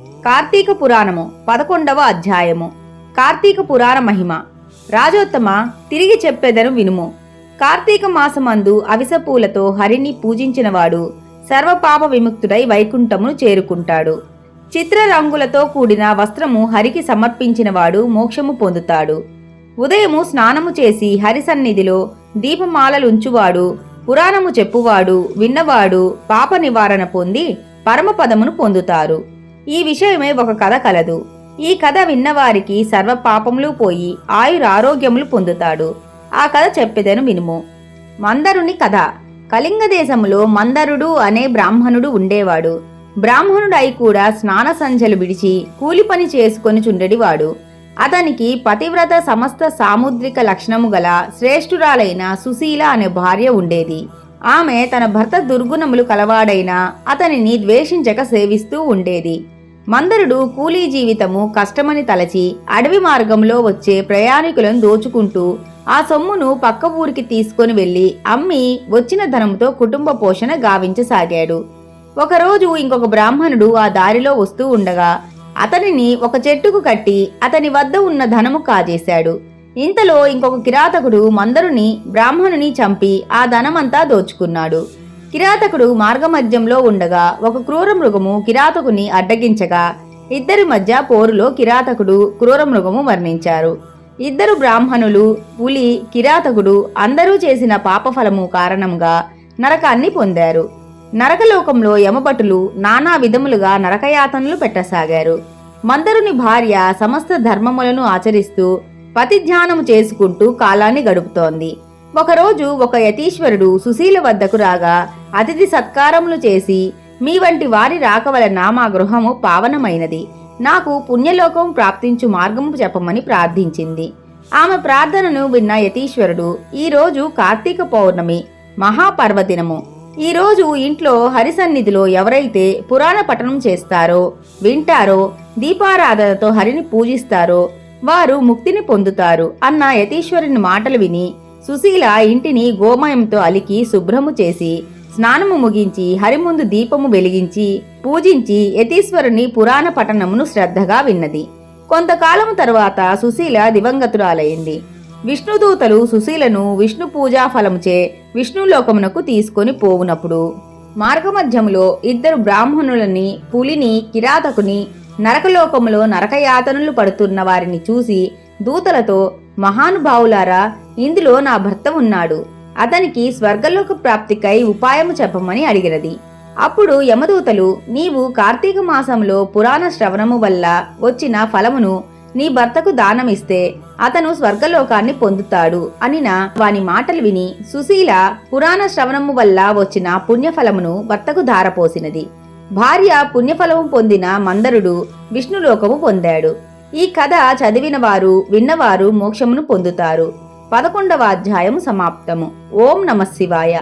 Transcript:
కార్తీక పురాణము పదకొండవ అధ్యాయము. కార్తీక పురాణ మహిమ. రాజోత్తమ తిరిగి చెప్పేదను వినుము. కార్తీక మాసమందు అవిసపూలతో హరిని పూజించినవాడు సర్వపాప విముక్తుడై వైకుంఠమును చేరుకుంటాడు. చిత్రరంగులతో కూడిన వస్త్రము హరికి సమర్పించినవాడు మోక్షము పొందుతాడు. ఉదయము స్నానము చేసి హరి సన్నిధిలో దీపమాలలుంచువాడు పురాణము చెప్పువాడు విన్నవాడు పాప నివారణ పొంది పరమపదమును పొందుతారు. ఈ విషయమే ఒక కథ కలదు. ఈ కథ విన్నవారికి సర్వ పాపములు పోయి ఆయురారోగ్యములు పొందుతాడు. ఆ కథ చెప్పేదను వినుము. మందరుని కథ. కళింగ దేశములో మందరుడు అనే బ్రాహ్మణుడు ఉండేవాడు. బ్రాహ్మణుడై కూడా స్నాన సంజలు విడిచి కూలి పని చేసుకొని చుండెడివాడు. అతనికి పతివ్రత సమస్త సాముద్రిక లక్షణము గల శ్రేష్ఠురాలైన సుశీల అనే భార్య ఉండేది. ఆమె తన భర్త దుర్గుణములు కలవాడైనా అతనిని ద్వేషించక సేవిస్తూ ఉండేది. మందరుడు కూలీ జీవితము కష్టమని తలచి అడవి మార్గంలో వచ్చే ప్రయాణికులను దోచుకుంటూ ఆ సొమ్మును పక్క ఊరికి తీసుకొని వెళ్ళి అమ్మి వచ్చిన ధనంతో కుటుంబ పోషణ గావించసాగాడు. ఒకరోజు ఇంకొక బ్రాహ్మణుడు ఆ దారిలో వస్తూ ఉండగా అతనిని ఒక చెట్టుకు కట్టి అతని వద్ద ఉన్న ధనము కాజేశాడు. ఇంతలో ఇంకొక కిరాతకుడు మందరుని బ్రాహ్మణుని చంపి ఆ ధనమంతా దోచుకున్నాడు. కిరాతకుడు మార్గమధ్యంలో ఉండగా ఒక క్రూర మృగము కిరాతకుని అడ్డగించగా ఇద్దరి మధ్య పోరులో కిరాతకుడు క్రూర మృగము మరణించారు. ఇద్దరు బ్రాహ్మణులు పులి కిరాతకుడు అందరూ చేసిన పాపఫలము కారణంగా నరకాన్ని పొందారు. నరకలోకంలో యమభటులు నానా విధములుగా నరకయాతనలు పెట్టసాగారు. మందరుని భార్య సమస్త ధర్మములను ఆచరిస్తూ పతిధ్యానము చేసుకుంటూ కాలాన్ని గడుపుతోంది. ఒకరోజు ఒక యతీశ్వరుడు సుశీల వద్దకు రాగా అతిథి సత్కారములు చేసి మీ వంటి వారి రాక వలన మా గృహము పావనమైనది. నాకు పుణ్యలోకం ప్రాప్తించు మార్గము చెప్పమని ప్రార్థించింది. ఆమె ప్రార్థనను విన్న యతీశ్వరుడు ఈరోజు కార్తీక పౌర్ణమి మహాపర్వదినము. ఈరోజు ఇంట్లో హరిసన్నిధిలో ఎవరైతే పురాణ పఠనం చేస్తారో వింటారో దీపారాధనతో హరిని పూజిస్తారో వారు ముక్తిని పొందుతారు అన్న యతీశ్వరుని మాటలు విని సుశీల ఇంటిని గోమయంతో అలికి శుభ్రము చేసి స్నానము ముగించి హరిముందు దీపము వెలిగించి పూజించి యతీశ్వరుని పురాణ పఠనమును శ్రద్ధగా విన్నది. కొంతకాలము తరువాత సుశీల దివంగతురాలైంది. విష్ణుదూతలు సుశీలను విష్ణు పూజా ఫలముచే విష్ణులోకమునకు తీసుకొని పోవునప్పుడు మార్గమధ్యములో ఇద్దరు బ్రాహ్మణులని పులిని కిరాతకుని నరకలోకములో నరకయాతనలు పడుతున్న వారిని చూసి దూతలతో మహానుభావులారా ఇందులో నా భర్త ఉన్నాడు. అతనికి స్వర్గలోక ప్రాప్తికై ఉపాయము చెప్పమని అడిగినది. అప్పుడు యమదూతలు నీవు కార్తీక మాసంలో పురాణ శ్రవణము వల్ల వచ్చిన ఫలమును నీ భర్తకు దానమిస్తే అతను స్వర్గలోకాన్ని పొందుతాడు అనిన వాని మాటలు విని సుశీల పురాణ శ్రవణము వల్ల వచ్చిన పుణ్యఫలమును భర్తకు ధారపోసినది. భార్య పుణ్యఫలము పొందిన మందరుడు విష్ణులోకము పొందాడు. ఈ కథ చదివిన వారు విన్నవారు మోక్షమును పొందుతారు. పదకొండవ అధ్యాయం సమాప్తము. ఓం నమ శివాయ.